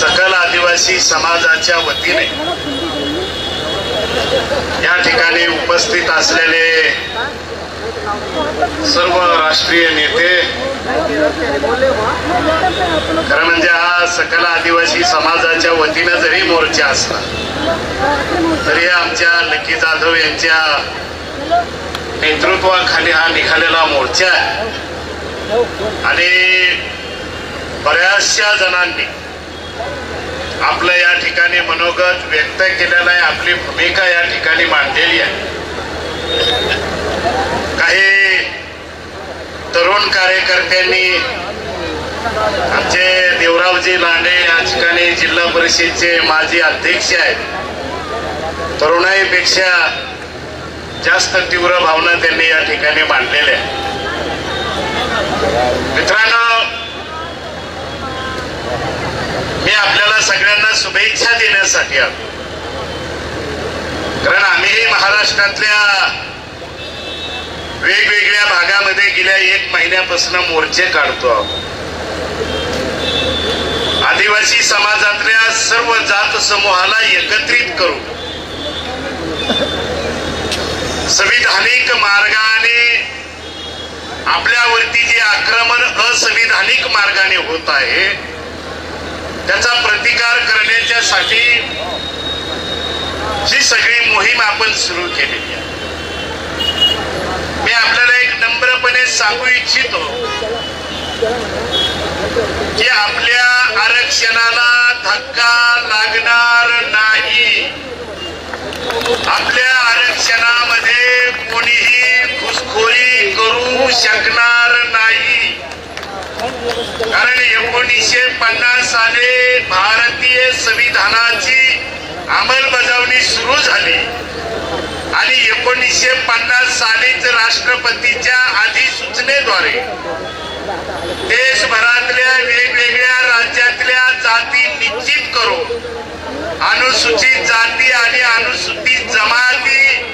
सकल आदिवासी समाजाच्या वतीने या ठिकाणी उपस्थित असलेले सर्व राष्ट्रीय नेते खरं म्हणजे हा सकल आदिवासी समाजाच्या वतीनं जरी मोर्चा असला तरी आमच्या लकी जाधव यांच्या नेतृत्वाखाली हा निघालेला मोर्चा आहे. आणि बऱ्याचशा जणांनी आपलं या ठिकाणी मनोगत व्यक्त केलेलं आहे. आपली भूमिका या ठिकाणी मांडलेली आहे. काही तरुण कार्यकर्त्यांनी आमचे देवरावजी लांडे या ठिकाणी जिल्हा परिषदचे माजी अध्यक्ष आहेत. तरुणाईपेक्षा जास्त तीव्र भावना त्यांनी या ठिकाणी मांडलेल्या आहेत. मित्रांनो मी आपल्याला सगळ्यांना शुभेच्छा देण्यासाठी आलो. कारण आम्ही महाराष्ट्रातल्या वेगवेगळ्या भागामध्ये गेल्या एक महिन्यापासून मोर्चे काढतो आहोत. आदिवासी समाजातल्या सर्व जात समूहाला एकत्रित करू संविधानिक मार्गाने आपल्यावरती जे आक्रमण असंविधानिक मार्गाने होत आहे त्याचा प्रतिकार करण्याच्या साठी ही सगळी मोहीम आपण सुरू केलेली आहे. मी आपल्याला एक नम्रपणे सांगू इच्छितो की आपल्या आरक्षणाला धक्का लागणार नाही. आपल्या आरक्षणामध्ये कोणीही घुसखोरी करू शकणार नाही. कारण एकोणीसशे पन्नास साली भारतीय संविधानाची अंमलबजावणी सुरू झाली. आणि एकोणीसशे पन्नास सालीच राष्ट्रपतीच्या अधिसूचनेद्वारे देशभरातल्या वेगवेगळ्या राज्यातल्या जाती निश्चित करून अनुसूचित जाती आणि अनुसूचित जमाती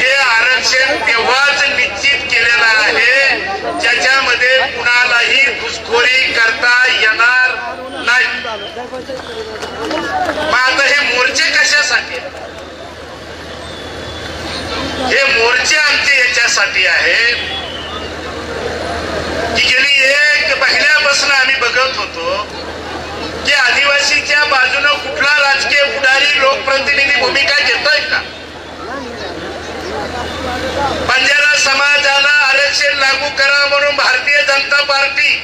हे आरक्षण तेव्हाच निश्चित केलेलं आहे. ज्याच्यामध्ये कुणालाही घुसखोरी करता येणार नाही. मग आता हे मोर्चे कशासाठी? हे मोर्चे आमचे याच्यासाठी आहेत की गेली एक पहिल्यापासून आम्ही बघत होतो की आदिवासीच्या बाजूनं कुठला राजकीय पुढारी लोकप्रतिनिधी भूमिका घेतोय का? बंजारा समाजाला आरक्षण लागू करा म्हणून भारतीय जनता पार्टी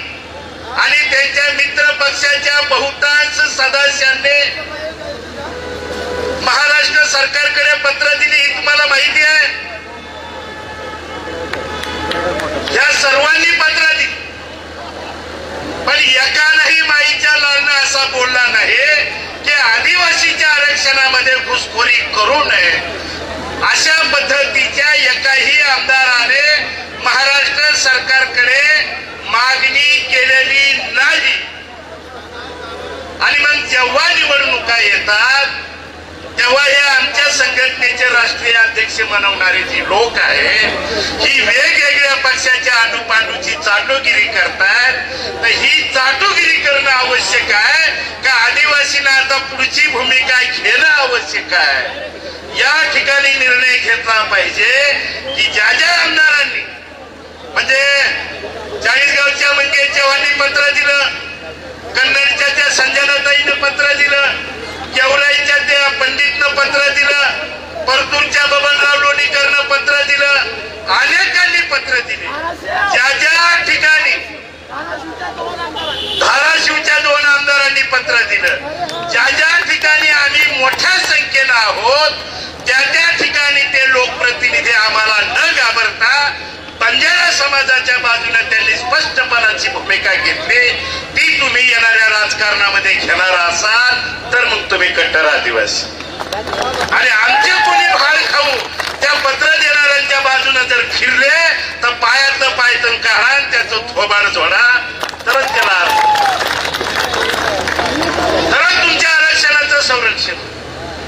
आणि त्यांच्या मित्र पक्षाच्या बहुतांश सदस्यांनी महाराष्ट्र सरकारकडे पत्र दिली ही तुम्हाला माहिती आहे. या सर्वांनी पत्र दिली. पण एकानंही माईच्या लग्न असा बोलला नाही की आदिवासीच्या आरक्षणामध्ये घुसखोरी करू नये. अशा पद्धती एकाही आमदाराने महाराष्ट्र सरकारकडे मागणी केलेली नाही. आणि मग जेव्हा निवडणुका येतात तेव्हा हे आमच्या संघटनेचे राष्ट्रीय अध्यक्ष म्हणवणारे जी लोक आहेत ही वेगवेगळ्या पक्षाच्या अनुपांडूची चाटोगिरी करतात. तर ही चाटोगिरी करणं आवश्यक आहे का? आदिवासींना आता पुढची भूमिका घेणं या ठिकाणी निर्णय घेतला पाहिजे की ज्या ज्या आमदारांनी म्हणजे चाळीसगावच्या म्हणजे चव्हाणी पत्र दिलं कन्नडच्या त्या संजनाताईनं पत्र दिलं केवराईच्या त्या पंडितनं पत्र दिलं परतूरच्या बबनराव लोणीकरनं पत्र दिलं अनेकांनी पत्र दिले. ज्या ज्या ठिकाणी धाराशिवच्या दोन आमदारांनी पत्र दिलं ज्या ज्या ठिकाणी आम्ही मोठ्या आहोत. त्या त्या ठिकाणी ते लोकप्रतिनिधी आम्हाला न घाबरता बंजारा समाजाच्या बाजूने त्यांनी स्पष्टपणाची भूमिका घेतली. ती तुम्ही येणाऱ्या राजकारणामध्ये घेणार असाल तर मग तुम्ही कट्टर आदिवासी. आणि आमचे कोणी भार खाऊ त्या पत्र देणाऱ्यांच्या बाजूने जर फिरले तर पायातलं पायतन काढा त्याचं थोबाड जोडा तरच त्याला अर्थ. तरच तुमच्या आरक्षणाचं संरक्षण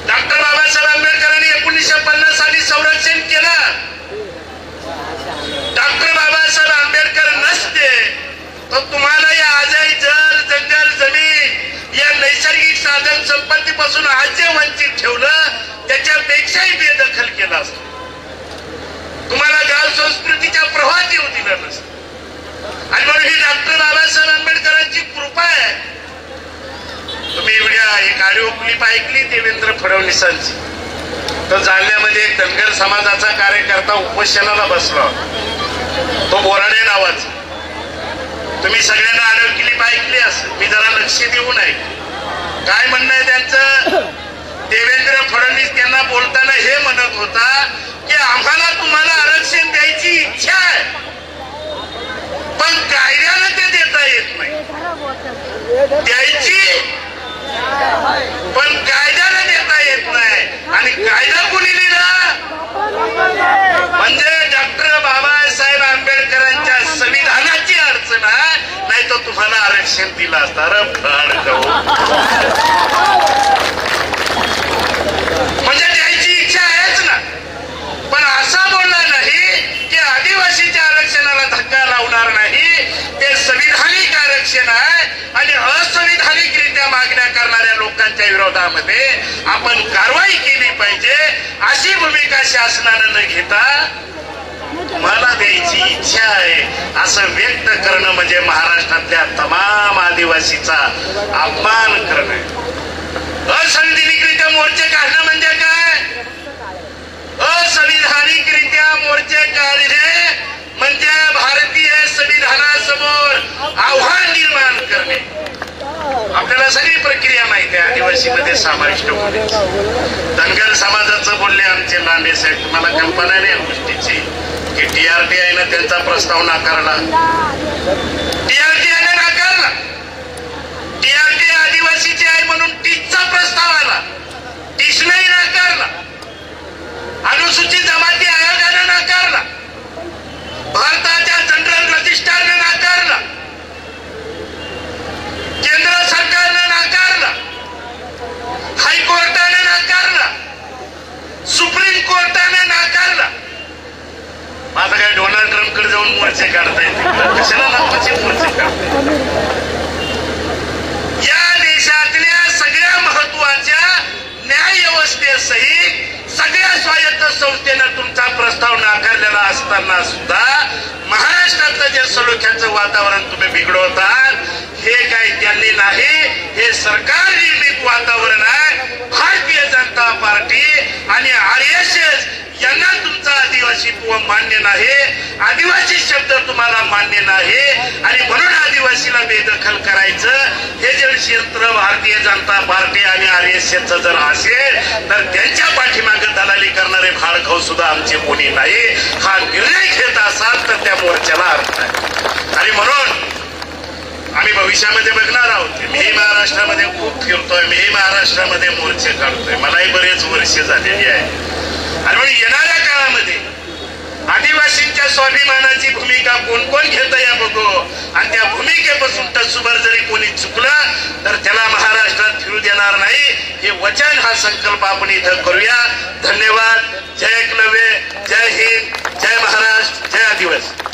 डॉक्टर बाबासाहेब आंबेडकरांनी एकोणीसशे पन्नास साली संरक्षण केलं. डॉक्टर बाबासाहेब आंबेडकर नसते. तर तुम्हाला या आजही जल जंगल जमीन या नैसर्गिक साधन संपत्तीपासून आज जे वंचित ठेवलं. त्याच्यापेक्षाही बेदखल केला असतो. तुम्हाला गाव संस्कृतीच्या प्रवाहात येऊ दिलं नसतं. आणि म्हणून ही डॉक्टर बाबासाहेब आंबेडकरांची कृपा आहे. तुम्ही एवढ्या एक ऑडिओ क्लिप ऐकली देवेंद्र फडणवीसांची. तर जालन्यामध्ये एक धनगर समाजाचा कार्यकर्ता उपोषणाला बसला. तो बोराडे नावाचा. तुम्ही सगळ्यांना ऑडिओ क्लिप ऐकली अस मी जरा लक्ष देऊन ऐक काय म्हणणं आहे त्यांचं? देवेंद्र फडणवीस त्यांना बोलताना हे म्हणत होता की आम्हाला तुम्हाला आरक्षण द्यायची इच्छा आहे पण कायद्यानं ते देता येत नाही द्यायची पण कायद्यानं देता येत नाही आणि कायदा कोणी लिहिला म्हणजे डॉक्टर बाबासाहेब आंबेडकरांच्या संविधानाची अडचण आहे नाही आरक्षण दिलं असता म्हणजे द्यायची इच्छा आहेच ना पण असा बोलला नाही की आदिवासीच्या आरक्षणाला धक्का लावणार नाही ते संविधानिक आरक्षण आहे आणि असंविधानिकरित्या मागण्या करणाऱ्या लोकांच्या विरोधामध्ये आपण कारवाई केली पाहिजे अशी भूमिका शासनानं न घेता मला द्यायची इच्छा आहे असं व्यक्त करणं म्हणजे महाराष्ट्रातल्या तमाम आदिवासीचा अपमान करणं आहे. असंविधानिकरित्या मोर्चे काढणं म्हणजे काय असंविधानिकरित्या मोर्चे काढणे म्हणजे भारतीय संविधानासमोर आव्हान निर्माण करणे आपल्याला सगळी प्रक्रिया माहिती आहे आदिवासीमध्ये समाविष्ट होते धनगर समाजाचं बोलले आमचे लांडे साहेब तुम्हाला कल्पना नाही या गोष्टीची की टीआरटीआयनं त्यांचा प्रस्ताव नाकारला. टीआरटीआयने नाकारला टीआरटी आदिवासीची आहे म्हणून टीचचा प्रस्ताव आला टीसनंही नाकारला अनुसूचित जमाती आयोगानं नाकारला भारताच्या जनरल रजिस्ट्रारनं नाकारला केंद्र सरकारनं नाकारला हायकोर्टाने नाकारला सुप्रीम कोर्टाने नाकारला माझं काय डोनाल्ड ट्रम्पकडे जाऊन मोर्चे काढता येते कशाला लांबचे मोर्चे काढता या देशातल्या सगळ्या महत्त्वाच्या न्याय व्यवस्थेसहित सगळ्या स्वायत्त संस्थेनं तुमचा प्रस्ताव नाकारलेला असताना सुद्धा महाराष्ट्रातलं जे सलोख्याचं वातावरण तुम्ही बिघडवतात हे काही त्यांनी नाही हे सरकार निर्मित वातावरण आहे. भारतीय जनता पार्टी आणि आर एस एस यांना तुमचा आदिवासी मान्य नाही आदिवासी शब्द तुम्हाला मान्य नाही आणि म्हणून आदिवासीला बेदखल करायचं हे जर क्षेत्र भारतीय जनता पार्टी आणि आर एस एसचं जर असेल तर त्यांच्या पाठीमागे दलाली करणारे भाडखाऊ सुद्धा आमचे कोणी नाही. हा निर्णय घेत असाल तर त्या मोर्चाला अर्थ आहे. आणि म्हणून आम्ही भविष्यामध्ये बघणार आहोत. मी महाराष्ट्रामध्ये खूप फिरतोय मी महाराष्ट्रामध्ये मोर्चे काढतोय. मलाही बरेच वर्ष झालेली आहे. आणि म्हणून येणाऱ्या काळामध्ये आदिवासींच्या स्वाभिमानाची भूमिका कोण कोण घेत या बघू. आणि त्या भूमिकेपासून टचुभर जरी कोणी चुकलं तर त्याला महाराष्ट्रात फिरू देणार नाही. हे वचन हा संकल्प आपण इथं करूया. धन्यवाद. जय एकलव्य. जय हिंद. जय महाराष्ट्र. जय आदिवासी.